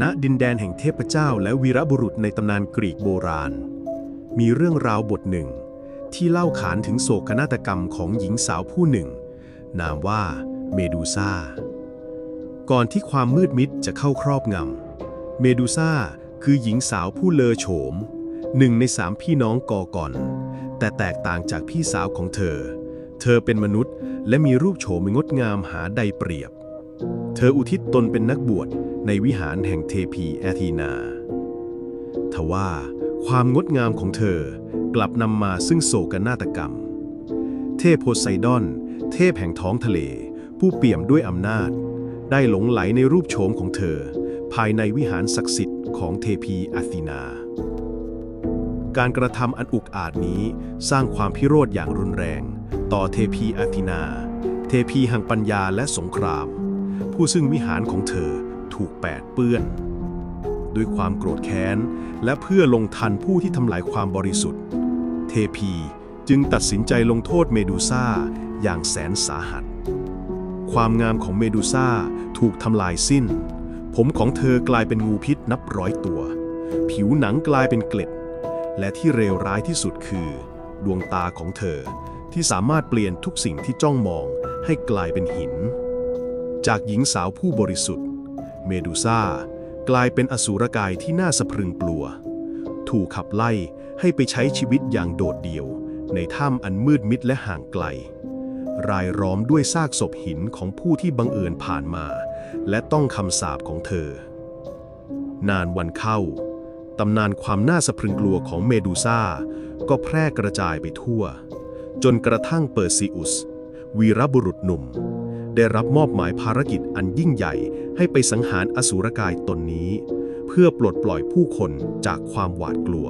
ณดินแดนแห่งเทพเจ้าและวีรบุรุษในตำนานกรีกโบราณ มีเรื่องราวบทหนึ่ง ที่เล่าขานถึงโศกนาฏกรรมของหญิงสาวผู้หนึ่ง นามว่าเมดูซ่า ก่อนที่ความมืดมิดจะเข้าครอบงำ เมดูซ่าคือหญิงสาวผู้เลอโฉม หนึ่งในสามพี่น้องกอกอน แต่แตกต่างจากพี่สาวของเธอ เธอเป็นมนุษย์และมีรูปโฉมงดงามหาใดเปรียบ เธออุทิศตนเป็นนักบวชในวิหารแห่งเทพีแอธีนา ทว่าความงดงามของเธอกลับนำมาซึ่งโศกนาฏกรรม เทพโพไซดอน เทพแห่งท้องทะเล ผู้เปี่ยมด้วยอำนาจ ได้หลงไหลในรูปโฉมของเธอ ภายในวิหารศักดิ์สิทธิ์ของเทพีอาธีนา การกระทำอันอุกอาจนี้สร้างความพิโรธอย่างรุนแรง ต่อเทพีอาธีนา เทพีแห่งปัญญาและสงคราม ผู้ซึ่งวิหารของเธอถูกแปดเปื้อน ด้วยความโกรธแค้น และเพื่อลงทันผู้ที่ทำลายความบริสุทธิ์ เทพีจึงตัดสินใจลงโทษเมดูซ่าอย่างแสนสาหัส ความงามของเมดูซ่าถูกทำลายสิ้น ผมของเธอกลายเป็นงูพิษนับร้อยตัว ผิวหนังกลายเป็นเกล็ด และที่เลวร้ายที่สุดคือ ดวงตาของเธอที่สามารถเปลี่ยนทุกสิ่งที่จ้องมองให้กลายเป็นหิน จากหญิงสาวผู้บริสุทธิ์ เมดูซ่ากลายเป็นอสูรกายที่น่าสะพรึงกลัว ถูกขับไล่ให้ไปใช้ชีวิตอย่างโดดเดี่ยว ในถ้ำอันมืดมิดและห่างไกล รายล้อมด้วยซากศพหินของผู้ที่บังเอิญผ่านมา และต้องคำสาปของเธอ นานวันเข้าตำนานความน่าสะพรึงกลัวของเมดูซ่าก็แพร่กระจายไปทั่ว จนกระทั่งเปอร์ซิอุส วีรบุรุษหนุ่ม ได้รับมอบหมายภารกิจอันยิ่งใหญ่ ให้ไปสังหารอสูรกายตนนี้ เพื่อปลดปล่อยผู้คนจากความหวาดกลัว